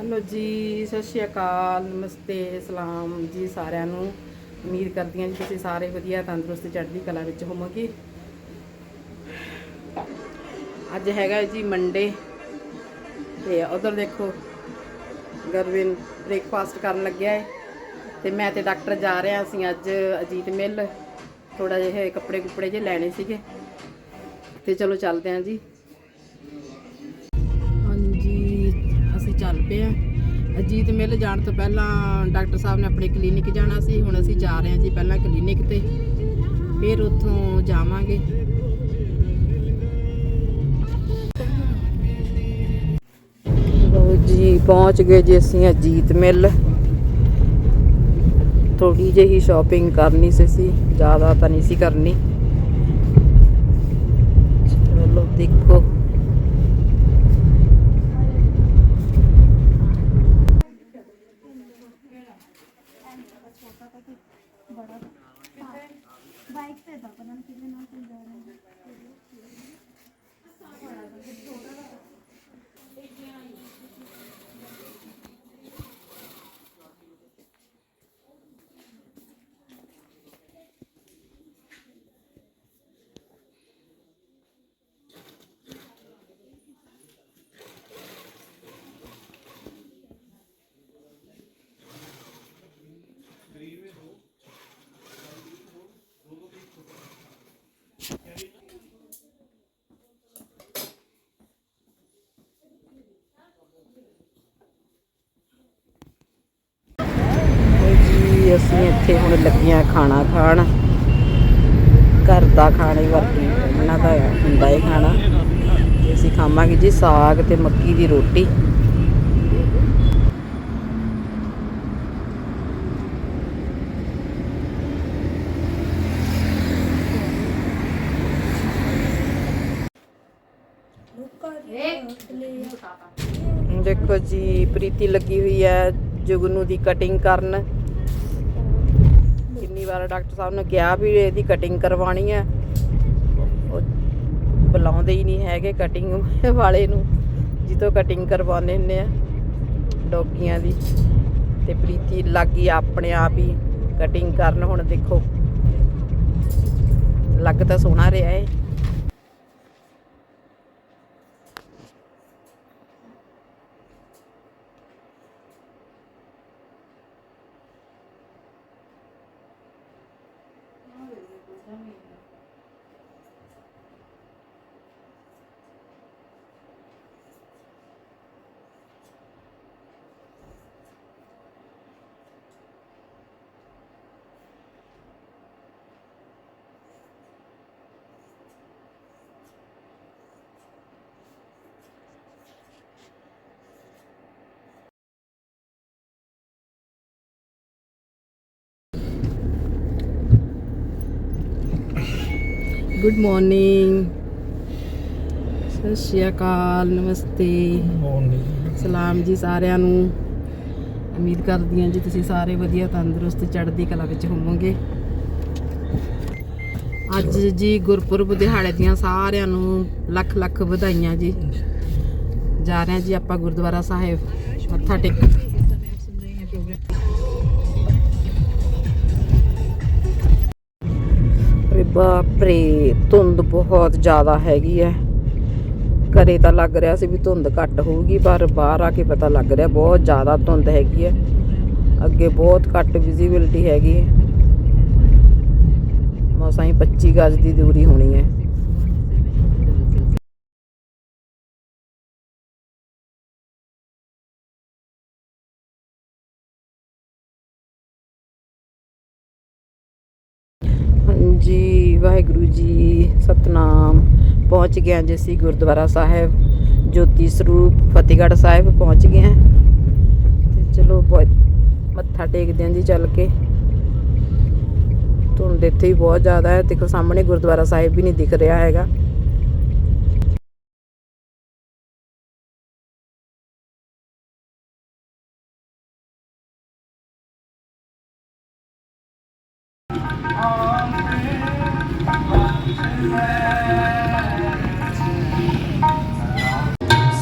Hello ਜੀ, ਸਤਿ ਸ਼੍ਰੀ ਅਕਾਲ, ਨਮਸਤੇ, ਸਲਾਮ ਜੀ ਸਾਰਿਆਂ ਨੂੰ। ਉਮੀਦ ਕਰਦੀ ਹਾਂ ਜੀ ਤੁਸੀਂ ਸਾਰੇ ਵਧੀਆ, ਤੰਦਰੁਸਤ, ਚੜ੍ਹਦੀ ਕਲਾ ਵਿੱਚ ਹੋਵੋਗੇ। ਅੱਜ ਹੈਗਾ ਜੀ ਮੰਡੇ ਤੇ ਉਧਰ ਦੇਖੋ, ਗਰਵਿਨ ਬ੍ਰੇਕਫਾਸਟ ਕਰਨ ਲੱਗਿਆ ਹੈ ਤੇ ਮੈਂ ਤੇ ਡਾਕਟਰ ਜਾ ਰਹੇ ਹਾਂ ਅਸੀਂ ਅੱਜ ਅਜੀਤ ਮਿੱਲ। ਥੋੜਾ ਜਿਹਾ ਕੱਪੜੇ ਕੁਪੜੇ ਜੇ ਲੈਣੇ ਸੀਗੇ। ਤੇ ਚਲੋ ਚੱਲਦੇ ਹਾਂ ਜੀ। ਚੱਲ ਪਏ ਆ ਅਜੀਤ ਮਿਲ ਜਾਣ ਤੋਂ ਪਹਿਲਾਂ ਡਾਕਟਰ ਸਾਹਿਬ ਨੇ ਆਪਣੇ ਕਲੀਨਿਕ ਜਾਣਾ ਸੀ, ਹੁਣ ਅਸੀਂ ਜਾ ਰਹੇ ਹਾਂ ਜੀ ਪਹਿਲਾਂ ਕਲੀਨਿਕ ਤੇ, ਫਿਰ ਉੱਥੋਂ ਜਾਵਾਂਗੇ। ਲਓ ਜੀ, ਪਹੁੰਚ ਗਏ ਜੀ ਅਸੀਂ ਅਜੀਤ ਮਿਲ। ਥੋੜੀ ਜਿਹੀ ਸ਼ਾਪਿੰਗ ਕਰਨੀ ਸੀ ਸੀ ਜ਼ਿਆਦਾ ਤਾਂ ਨਹੀਂ ਸੀ ਕਰਨੀ। ਚਲੋ ਦੇਖੋ ਬਾਈਕ ਤੇ ਤਾਂ ਪਤਾ ਨਹੀਂ ਕਿਹਦੇ ਨਾਲ ਚੱਲ ਜਾ ਰਹੇ ਲਓ ਜੀ ਅਸੀਂ ਇੱਥੇ ਹੁਣ ਲੱਗੀਆਂ ਖਾਣਾ ਖਾਣ। ਘਰ ਦਾ ਖਾਣੇ ਵਰਗੀ ਇਹਨਾਂ ਦਾ ਹੁੰਦਾ ਹੈ ਖਾਣਾ। ਤੇ ਅਸੀਂ ਖਾਵਾਂਗੇ ਜੀ ਸਾਗ ਤੇ ਮੱਕੀ ਦੀ ਰੋਟੀ। ਦੇਖੋ ਜੀ, ਪ੍ਰੀਤੀ ਲੱਗੀ ਹੋਈ ਹੈ ਜੁਗਨੂ ਦੀ ਕਟਿੰਗ ਕਰਨ। ਕਿੰਨੀ ਵਾਰ ਡਾਕਟਰ ਸਾਹਿਬ ਨੇ ਕਿਹਾ ਵੀ ਇਹਦੀ ਕਟਿੰਗ ਕਰਵਾਉਣੀ ਹੈ, ਉਹ ਬੁਲਾਉਂਦੇ ਹੀ ਨਹੀਂ ਹੈਗੇ ਕਟਿੰਗ ਵਾਲੇ ਨੂੰ ਜਿੱਦੋਂ ਕਟਿੰਗ ਕਰਵਾਉਂਦੇ ਹੁੰਦੇ ਆ ਡੌਗੀਆਂ ਦੀ। ਤੇ ਪ੍ਰੀਤੀ ਲੱਗੀ ਆਪਣੇ ਆਪ ਹੀ ਕਟਿੰਗ ਕਰਨ, ਹੁਣ ਦੇਖੋ, ਲੱਗ ਤਾਂ ਸੋਹਣਾ ਰਿਹਾ ਏ। ਗੁੱਡ ਮਾਰਨਿੰਗ ਸਤਿ ਸ਼੍ਰੀ ਅਕਾਲ ਨਮਸਤੇ। ਸਲਾਮ ਜੀ ਸਾਰਿਆਂ ਨੂੰ। ਉਮੀਦ ਕਰਦੀ ਹਾਂ ਜੀ ਤੁਸੀਂ ਸਾਰੇ ਵਧੀਆ ਤੰਦਰੁਸਤ ਚੜ੍ਹਦੀ ਕਲਾ ਵਿੱਚ ਹੋਵੋਗੇ। ਅੱਜ ਜੀ ਗੁਰਪੁਰਬ ਦਿਹਾੜੇ ਦੀਆਂ ਸਾਰਿਆਂ ਨੂੰ ਲੱਖ ਲੱਖ ਵਧਾਈਆਂ ਜੀ। ਜਾ ਰਹੇ ਹਾਂ ਜੀ ਆਪਾਂ ਗੁਰਦੁਆਰਾ ਸਾਹਿਬ ਮੱਥਾ ਟੇਕਣ। ਅਰੇ ਧੁੰਦ ਬਹੁਤ ਜ਼ਿਆਦਾ ਹੈਗੀ ਹੈ। ਘਰੇ ਤਾਂ ਲੱਗ ਰਿਹਾ ਸੀ ਵੀ ਧੁੰਦ ਘੱਟ ਹੋਊਗੀ, ਪਰ ਬਾਹਰ ਆ ਕੇ ਪਤਾ ਲੱਗ ਰਿਹਾ ਬਹੁਤ ਜ਼ਿਆਦਾ ਧੁੰਦ ਹੈਗੀ ਹੈ। ਅੱਗੇ ਬਹੁਤ ਘੱਟ ਵਿਜ਼ਿਬਿਲਟੀ ਹੈਗੀ ਹੈ। ਮਸਾਂ ਹੀ 25 ਗਜ ਦੀ ਦੂਰੀ ਹੋਣੀ ਹੈ। ਜੀ ਵਾਹਿਗੁਰੂ ਜੀ, ਸਤਨਾਮ। ਪਹੁੰਚ ਗਿਆ ਹਾਂ ਜੀ ਅਸੀਂ ਗੁਰਦੁਆਰਾ ਸਾਹਿਬ, ਜੋਤੀ ਸਰੂਪ, ਫਤਿਹਗੜ੍ਹ ਸਾਹਿਬ ਪਹੁੰਚ ਗਏ ਹਾਂ। ਤੇ ਚਲੋ ਬਹੁਤ ਮੱਥਾ ਟੇਕਦੇ ਹਾਂ ਜੀ ਚੱਲ ਕੇ। ਧੁੰਦ ਇੱਥੇ ਹੀ ਬਹੁਤ ਜ਼ਿਆਦਾ ਹੈ, ਦੇਖੋ ਸਾਹਮਣੇ ਗੁਰਦੁਆਰਾ ਸਾਹਿਬ ਵੀ ਨਹੀਂ ਦਿਖ ਰਿਹਾ ਹੈਗਾ।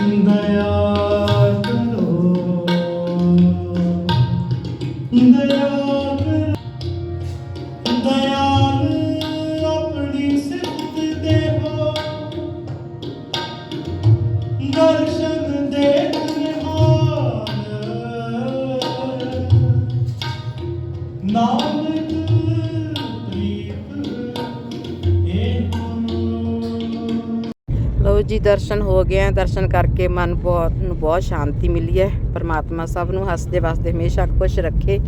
ਕਰੋ ਦਇਆ ਕਰੋ ਜੀ, ਦਰਸ਼ਨ ਹੋ ਗਏ ਆ। ਦਰਸ਼ਨ ਕਰਕੇ ਮਨ ਬਹੁਤ, ਨੂੰ ਬਹੁਤ ਸ਼ਾਂਤੀ ਮਿਲੀ ਹੈ। ਪਰਮਾਤਮਾ ਸਭ ਨੂੰ ਹੱਸਦੇ ਵਸਦੇ ਹਮੇਸ਼ਾ ਖੁਸ਼ ਰੱਖੇ।